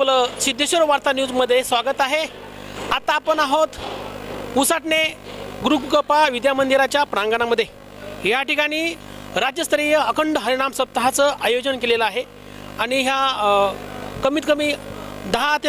आपलं सिद्धेश्वर वार्ता न्यूजमध्ये स्वागत आहे. आता आपण आहोत उसाटणे गुरुगप्पा विद्या मंदिराच्या प्रांगणामध्ये. या ठिकाणी राज्यस्तरीय अखंड हरिनाम सप्ताहाचं आयोजन केलेलं आहे. आणि ह्या कमीत कमी दहा ते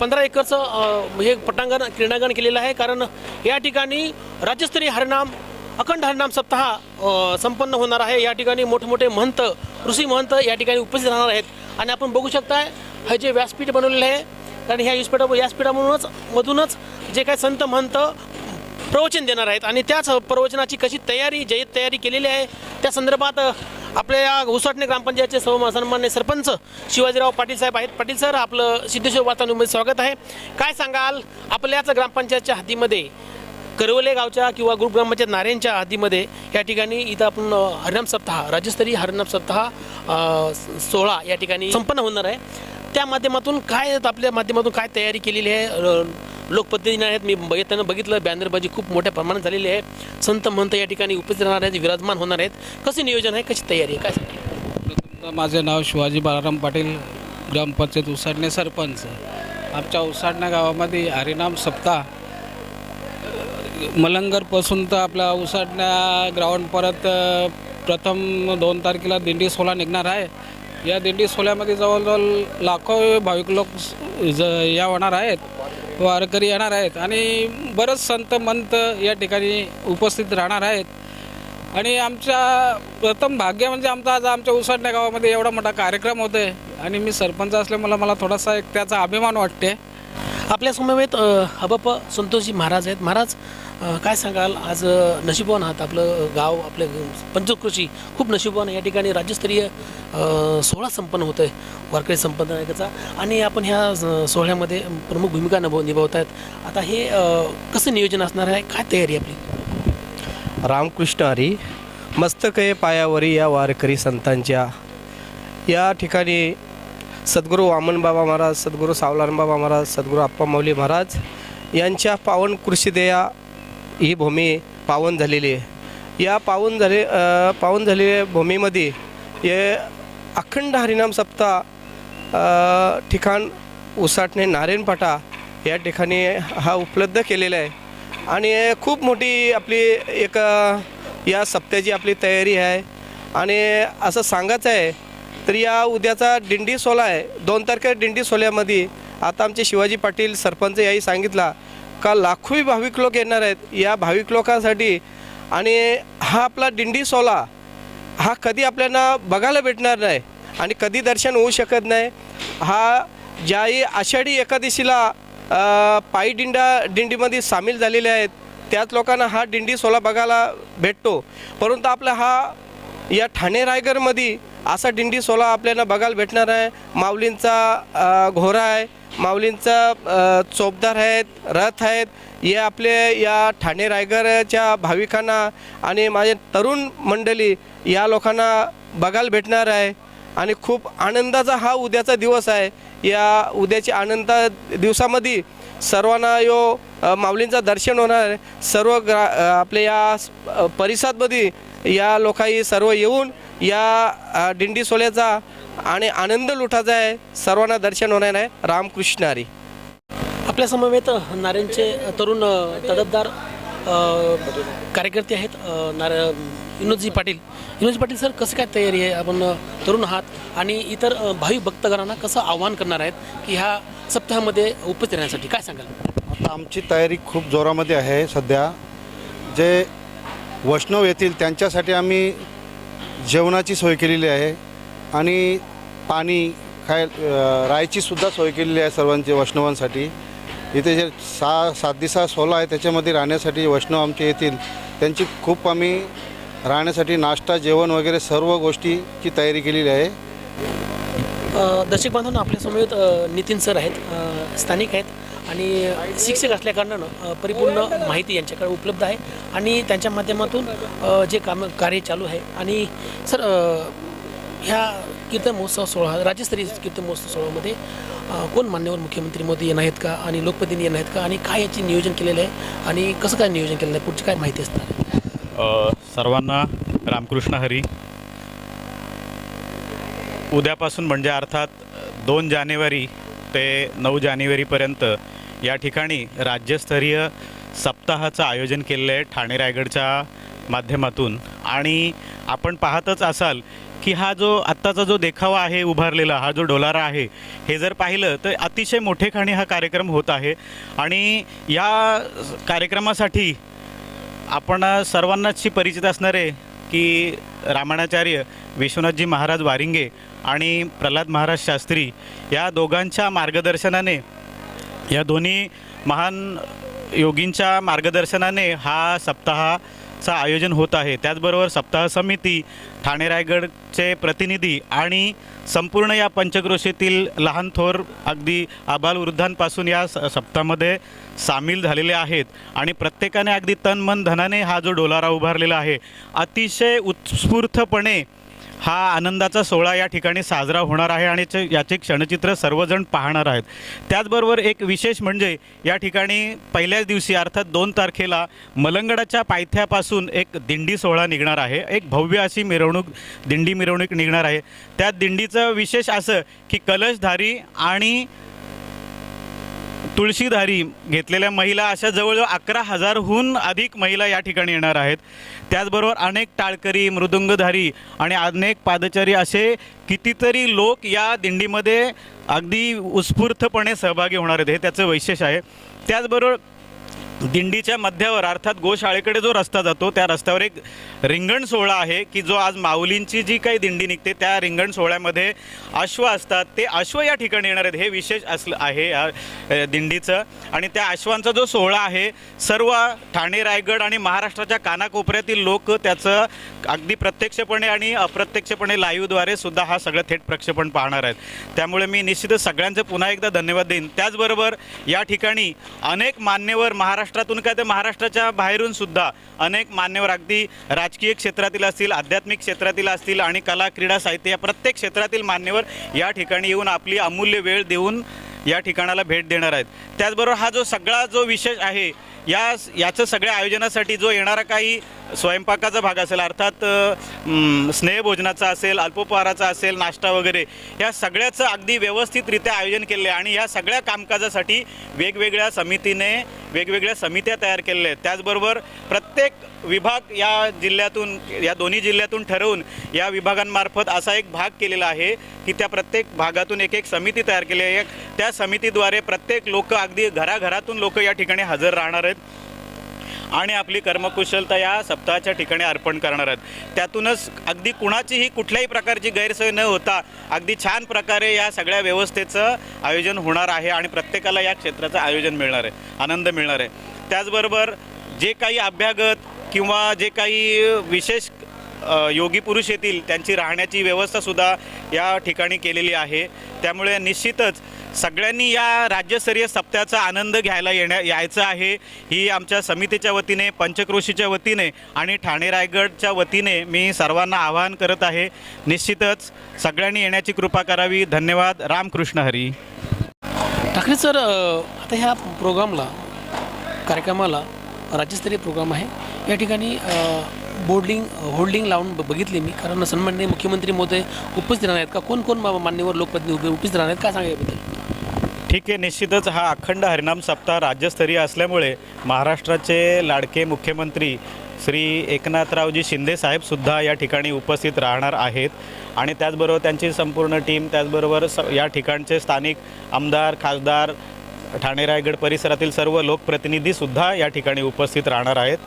पंधरा एकरचं हे पटांगण क्रीडांगण केलेलं आहे. कारण या ठिकाणी राज्यस्तरीय हरिनाम अखंड हरिनाम सप्ताह संपन्न होणार आहे. या ठिकाणी मोठमोठे महंत ऋषी महंत या ठिकाणी उपस्थित राहणार आहेत. आणि आपण बघू शकताय हे जे व्यासपीठ बनवलेलं आहे कारण ह्या व्यासपीठा व्यासपीठामधूनच मधूनच जे काय संत महंत प्रवचन देणार आहेत. आणि त्याच प्रवचनाची कशी तयारी जय्यत तयारी केलेली आहे त्या संदर्भात आपल्या या उसटणे ग्रामपंचायतचे सर्व सन्मान्य सरपंच शिवाजीराव पाटील साहेब आहेत. पाटील सर आपलं सिद्धेश्वर वार्तानुमध्ये स्वागत आहे. काय सांगाल आपल्याच ग्रामपंचायतच्या हद्दीमध्ये करवले गावच्या किंवा ग्रुप ग्रामपंचायत नारेंच्या हद्दीमध्ये या ठिकाणी इथं आपण हरिनाम सप्ताह राज्यस्तरीय हरिनाम सप्ताह सोहळा या ठिकाणी संपन्न होणार आहे. त्या माध्यमातून काय आपल्या माध्यमातून काय तयारी केलेली आहे? अ, लोकप्रतिनिधी आहेत. मी येताना बघितलं बॅनरबाजी खूप मोठ्या प्रमाणात झालेली आहे. संत महंत या ठिकाणी उपस्थित राहणार आहेत विराजमान होणार आहेत. कसे नियोजन आहे? कशी तयारी आहे? काय माझं नाव शिवाजी बाळाराम पाटील ग्रामपंचायत उसाडणे सरपंच. आमच्या उसाडण्या गावामध्ये हरिनाम सप्ताह. मलंगरपासून तर आपला उसाडण्या ग्राउंड परत प्रथम दोन तारखेला दिंडी सोहळा निघणार आहे. या दिंडी सोहळ्यामध्ये जवळजवळ लाखो भाविक लोक ज या होणार आहेत वारकरी येणार आहेत आणि बरंच संत मंत या ठिकाणी उपस्थित राहणार आहेत. आणि आमच्या प्रथम भाग्य म्हणजे आमचा आज आमच्या उसडण्या गावामध्ये एवढा मोठा कार्यक्रम होतोय. आणि मी सरपंच असल्यामुळे मला थोडासा एक त्याचा अभिमान वाटते आपल्या समवेत हबप संतोषजी महाराज आहेत. महाराज काय सांगाल? आज नशिबवान आहात आपलं गाव आपलं पंचकृषी. खूप नशीबवान या ठिकाणी राज्यस्तरीय सोहळा संपन्न होतो आहे वारकरी संपन्नायकाचा आणि आपण ह्या सोहळ्यामध्ये प्रमुख भूमिका निभव निभावत आहेत आता हे कसं नियोजन असणार आहे? काय तयारी आहे आपली? रामकृष्ण हरी मस्तकये पायावरी या वारकरी संतांच्या. या ठिकाणी सद्गुरू वामनबाबा महाराज सद्गुरू सावलानबाबा महाराज सद्गुरू आप्पा मौली महाराज यांच्या पावन कृषीदया ही भूमी पावन झालेली आहे. या पावन झाले पावन झालेल्या भूमीमध्ये हे अखंड हरिनाम सप्ताह ठिकाण उसाटणे नारायणपाटा या ठिकाणी हा उपलब्ध केलेला आहे. आणि खूप मोठी आपली एक या सप्त्याची आपली तयारी आहे. आणि असं सांगायचं आहे तर या उद्याचा दिंडी सोहळा आहे. दोन तारखे दिंडी सोहळ्यामध्ये आता आमचे शिवाजी पाटील सरपंच याही सांगितला का लाखोही भाविक लोक येणार आहेत. या भाविक लोकांसाठी आणि हा आपला दिंडी सोहळा हा कधी आपल्याला बघायला भेटणार नाही आणि कधी दर्शन होऊ शकत नाही. हा ज्याही आषाढी एकादशीला पायी दिंडा दिंडीमध्ये सामील झालेले आहेत त्याच लोकांना हा दिंडी सोहळा बघायला भेटतो. परंतु आपला हा या ठाणे रायगडमध्ये असा दिंडी सोहळा आपल्याला बघायला भेटणार आहे. माऊलींचा घोरा आहे. माऊलींचा चोपदार आहेत रथ आहेत. हे आपले या ठाणे रायगडच्या भाविकांना आणि माझे तरुण मंडळी या लोकांना बघायला भेटणार आहे. आणि खूप आनंदाचा हा उद्याचा दिवस आहे. या उद्याच्या आनंद दिवसामध्ये सर्वांना यो माऊलींचा दर्शन होणार आहे. सर्व ग्रा आपल्या या परिसरामध्ये या लोकांनी सर्व येऊन या दिंडी सोहळ्याचा आणि आनंद लुटायचा आहे. सर्वांना दर्शन होणार आहे. रामकृष्ण हरी. आपल्या समवेत नारायणचे तरुण तडफदार अ, कार्यकर्ते आहेत अ, नार विनोदजी पाटील. विनोदजी पाटील सर कसं काय तयारी आहे? आपण तरुण आहात आणि इतर अ, भाविक भक्तगणांना कसं आव्हान करणार आहेत की ह्या सप्ताहामध्ये उपस्थित राहण्यासाठी? काय सांगाल? आता आमची तयारी खूप जोरामध्ये आहे सध्या. जे वैष्णव येतील त्यांच्यासाठी आम्ही जेवणाची सोय केलेली आहे आणि पाणी खाय अ, राहायची सुद्धा सोय केलेली आहे सर्वांची वैष्णवांसाठी. इथे जे सहा सात दिसा सोला आहे त्याच्यामध्ये राहण्यासाठी वैष्णव आमचे येतील. त्यांची खूप आम्ही राहण्यासाठी नाश्ता जेवण वगैरे सर्व गोष्टीची तयारी केलेली आहे. दशक दर्शक बांधवांना नितीन सर आहेत. स्थानिक आहेत. आणि शिक्षक असल्याकारणानं परिपूर्ण माहिती यांच्याकडे उपलब्ध आहे. आणि त्यांच्या माध्यमातून जे काम कार्य चालू आहे. आणि सर ह्या कीर्तन महोत्सव सोहळा राज्यस्तरीय कीर्तन महोत्सव सोहळ्यामध्ये कोण मान्यवर मुख्यमंत्री मोदी येणार आहेत का? आणि लोकप्रतिनिधी येणार आहेत का? आणि काय याचे नियोजन केलेलं आहे? आणि कसं काय नियोजन केलेलं आहे? पुढची काय माहिती असणार सर्वांना रामकृष्ण हरी. उद्यापासून म्हणजे अर्थात दोन जानेवारी ते नऊ जानेवारीपर्यंत या ठिकाणी राज्यस्तरीय सप्ताहाचं आयोजन केलेलं आहे ठाणे रायगडच्या माध्यमातून. आणि आपण पाहतच असाल की हा जो आत्ताचा जो देखावा आहे उभारलेला हा जो डोलारा आहे हे जर पाहिलं तर अतिशय मोठेखाणी हा कार्यक्रम होत आहे. आणि या कार्यक्रमासाठी आपण सर्वांनाची परिचित असणारे की रामाणाचार्य विश्वनाथजी महाराज वारिंगे आणि प्रल्हाद महाराज शास्त्री या दोघांच्या मार्गदर्शनाने या दोन्ही महान योगींच्या मार्गदर्शनाने हा सप्ताहाचं आयोजन होत आहे. त्याचबरोबर सप्ताह समिती ठाणे रायगडचे प्रतिनिधी आणि संपूर्ण या पंचक्रोशीतील लहान थोर अगदी आबालवृद्धांपासून या स सप्ताहामध्ये सामील झालेले आहेत. आणि प्रत्येकाने अगदी तन मन धनाने हा जो डोलारा उभारलेला आहे अतिशय उत्स्फूर्तपणे हा आनंदाचा सोहळा या ठिकाणी साजरा होणार आहे आणि याचे क्षणचित्र सर्वजण पाहणार आहेत. त्याचबरोबर एक विशेष म्हणजे या ठिकाणी पहिल्याच दिवशी अर्थात दोन तारखेला मलंगडाच्या पायथ्यापासून एक दिंडी सोहळा निघणार आहे. एक भव्य अशी मिरवणूक दिंडी मिरवणूक निघणार आहे. त्या दिंडीचं विशेष असं की कलशधारी आणि तुळशीधारी घेतलेल्या महिला अशा जवळजवळ अकरा हजारहून अधिक महिला या ठिकाणी येणार आहेत. त्याचबरोबर अनेक टाळकरी मृदुंगधारी आणि अनेक पादचारी असे कितीतरी लोक या दिंडीमध्ये अगदी उत्स्फूर्तपणे सहभागी होणार आहेत. हे त्याचं वैशिष्ट्य आहे. त्याचबरोबर दिंडीच्या मध्यावर अर्थात गोशाळेकडे जो रस्ता जातो त्या रस्त्यावर एक रिंगण सोहळा आहे की जो आज माऊलींची जी काही दिंडी निघते त्या रिंगण सोहळ्यामध्ये अश्व असतात. ते अश्व या ठिकाणी येणार आहेत. हे विशेष असलं आहे या दिंडीचं. आणि त्या अश्वांचा जो सोहळा आहे सर्व ठाणे रायगड आणि महाराष्ट्राच्या कानाकोपऱ्यातील लोक त्याचं अगदी प्रत्यक्षपणे आणि अप्रत्यक्षपणे लाईव्हद्वारे सुद्धा हा सगळं थेट प्रक्षेपण पाहणार आहेत. त्यामुळे मी निश्चितच सगळ्यांचे पुन्हा एकदा धन्यवाद देईन. त्याचबरोबर या ठिकाणी अनेक मान्यवर महाराष्ट्र महाराष्ट्रातून काय तर महाराष्ट्राच्या बाहेरून सुद्धा अनेक मान्यवर अगदी राजकीय क्षेत्रातील असतील आध्यात्मिक क्षेत्रातील असतील आणि कला क्रीडा साहित्य या प्रत्येक क्षेत्रातील मान्यवर या ठिकाणी येऊन आपली अमूल्य वेळ देऊन या ठिकाणाला भेट देणार आहेत. त्याचबरोबर हा जो सगळा जो विशेष आहे या याचं सगळ्या आयोजनासाठी जो येणारा काही स्वयंपाकाचा भाग असेल अर्थात स्नेहभोजनाचा असेल अल्पोपहाराचा असेल नाश्ता वगैरे या सगळ्याचं अगदी व्यवस्थितरित्या आयोजन केले आहे आणि या सगळ्या कामकाजासाठी वेगवेगळ्या समितीने वेगवेगळ्या समित्या तयार केलेल्या आहेत. त्याचबरोबर प्रत्येक विभाग या जिल्ह्यातून या दोन्ही जिल्ह्यातून ठरवून या विभागांमार्फत असा एक भाग केलेला आहे की त्या प्रत्येक भागातून एक एक समिती तयार केली आहे. त्या समितीद्वारे प्रत्येक लोक अगदी घराघरातून लोक या ठिकाणी हजर राहणार आहेत. आणि आपली कर्मकुशलता या सप्ताहाच्या ठिकाणी अर्पण करणार आहेत. त्यातूनच अगदी कुणाचीही कुठल्याही प्रकारची गैरसोय न होता अगदी छान प्रकारे या सगळ्या व्यवस्थेचं आयोजन होणार आहे आणि प्रत्येकाला या क्षेत्राचं आयोजन मिळणार आहे आनंद मिळणार आहे. त्याचबरोबर जे काही अभ्यागत किंवा जे काही विशेष योगी पुरुष येतील त्यांची राहण्याची व्यवस्थासुद्धा या ठिकाणी केलेली आहे. त्यामुळे निश्चितच सगळ्यांनी या राज्यस्तरीय सप्त्याचा आनंद घ्यायला येण्या यायचं आहे. ही आमच्या समितीच्या वतीने पंचक्रोशीच्या वतीने आणि ठाणे रायगडच्या वतीने मी सर्वांना आवाहन करत आहे. निश्चितच सगळ्यांनी येण्याची कृपा करावी. धन्यवाद. रामकृष्ण हरी. ठाकरे सर आता ह्या प्रोग्रामला कार्यक्रमाला राज्यस्तरीय प्रोग्राम आहे. या ठिकाणी बोर्डिंग होल्डिंग लावून बघितली मी. कारण सन्माननीय मुख्यमंत्री महोदय उपस्थित राहणार आहेत का? कोण कोण मान्यवर लोकप्रतिनिधी उपस्थित राहणार आहेत? काय सांगा याबद्दल? ठीक आहे निश्चितच हा अखंड हरिनाम सप्ताह राज्यस्तरीय असल्यामुळे महाराष्ट्राचे लाडके मुख्यमंत्री श्री एकनाथरावजी शिंदेसाहेबसुद्धा या ठिकाणी उपस्थित राहणार आहेत. आणि त्याचबरोबर त्यांची संपूर्ण टीम त्याचबरोबर स या ठिकाणचे स्थानिक आमदार खासदार ठाणे रायगड परिसरातील सर्व लोकप्रतिनिधीसुद्धा या ठिकाणी उपस्थित राहणार आहेत.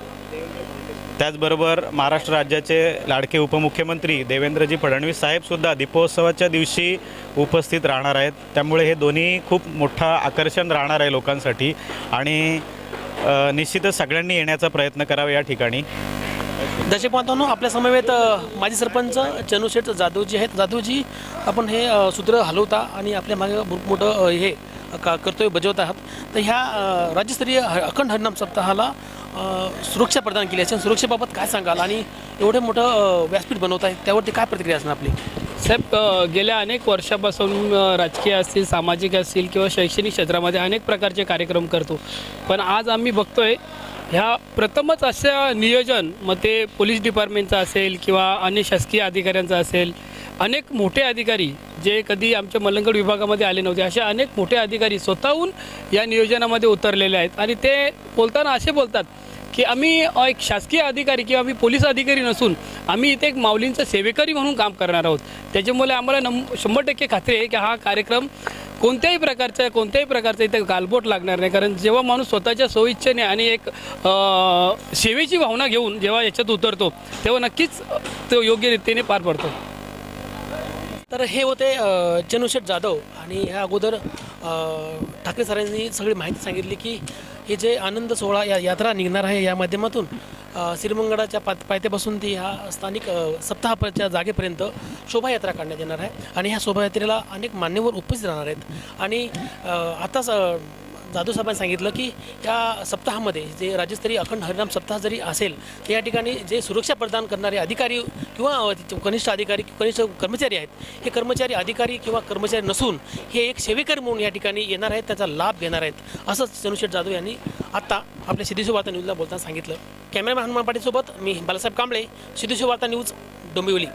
त्याचबरोबर महाराष्ट्र राज्याचे लाडके उपमुख्यमंत्री देवेंद्रजी फडणवीस साहेबसुद्धा दीपोत्सवाच्या दिवशी उपस्थित राहणार आहेत. त्यामुळे हे दोन्ही खूप मोठं आकर्षण राहणार आहे लोकांसाठी आणि निश्चितच सगळ्यांनी येण्याचा प्रयत्न करावा या ठिकाणी. दर्शक बांधवांनो आपल्या समवेत माजी सरपंच चनुशेठ जाधवजी आहेत. जाधवजी आपण हे सूत्र हलवता आणि आपल्या मागे खूप मोठं हे का कर्तव्य बजावत आहात. तर ह्या राज्यस्तरीय अखंड हरिनाम सप्ताहाला सुरक्षा प्रदान केली असेल सुरक्षेबाबत काय सांगाल? आणि एवढं मोठं व्यासपीठ बनवत आहे त्यावरती काय प्रतिक्रिया असणार आपली? साहेब गेल्या अनेक वर्षापासून राजकीय असतील सामाजिक असतील किंवा शैक्षणिक क्षेत्रामध्ये अनेक प्रकारचे कार्यक्रम करतो. पण आज आम्ही बघतोय ह्या प्रथमच अशा नियोजन मग ते पोलीस डिपार्टमेंटचं असेल किंवा अन्य शासकीय अधिकाऱ्यांचं असेल अनेक मोठे अधिकारी जे कधी आमच्या मलंगड विभागामध्ये आले नव्हते असे अनेक मोठे अधिकारी स्वतःहून या नियोजनामध्ये उतरलेले आहेत. आणि ते बोलताना असे बोलतात की आम्ही एक शासकीय अधिकारी किंवा आम्ही पोलीस अधिकारी नसून आम्ही इथे एक माऊलींचं सेवेकरी म्हणून काम करणार आहोत. त्याच्यामुळे आम्हाला नम शंभर टक्के खात्री आहे की हा कार्यक्रम कोणत्याही प्रकारचा कोणत्याही प्रकारचा इथे गालबोट लागणार नाही. कारण जेव्हा माणूस स्वतःच्या सोयीच्छेने आणि एक सेवेची भावना घेऊन जेव्हा याच्यात उतरतो तेव्हा नक्कीच तो योग्य रीतीने पार पडतो. तर हे होते अ, जाधव आणि ह्या अगोदर ठाकरे सरांनी सगळी माहिती सांगितली की हे जे आनंद सोहळा या यात्रा निघणार आहे या माध्यमातून श्रीमंगडाच्या श्रीमंगळाच्या पायथ्यापासून ती ह्या स्थानिक सप्ताहाच्या जागेपर्यंत शोभायात्रा काढण्यात येणार आहे. आणि ह्या शोभायात्रेला अनेक मान्यवर उपस्थित राहणार आहेत. आणि आताच जाधव साहेबांनी सांगितलं की या सप्ताहामध्ये जे राज्यस्तरीय अखंड हरिनाम सप्ताह जरी असेल तर या ठिकाणी जे सुरक्षा प्रदान करणारे अधिकारी किंवा कनिष्ठ अधिकारी कनिष्ठ कर्मचारी आहेत हे कर्मचारी अधिकारी किंवा कर्मचारी नसून हे एक सेवेकरी म्हणून या ठिकाणी येणार आहेत त्याचा लाभ घेणार आहेत असंच चंद्रशेठ जाधव यांनी आत्ता आपल्या सिद्धेश्वर वार्ता न्यूजला बोलताना सांगितलं. कॅमेरामॅन हनुमान पाटीलसोबत मी बालासाहेब कांबळे सिद्धेश्वर वार्ता न्यूज डोंबिवली.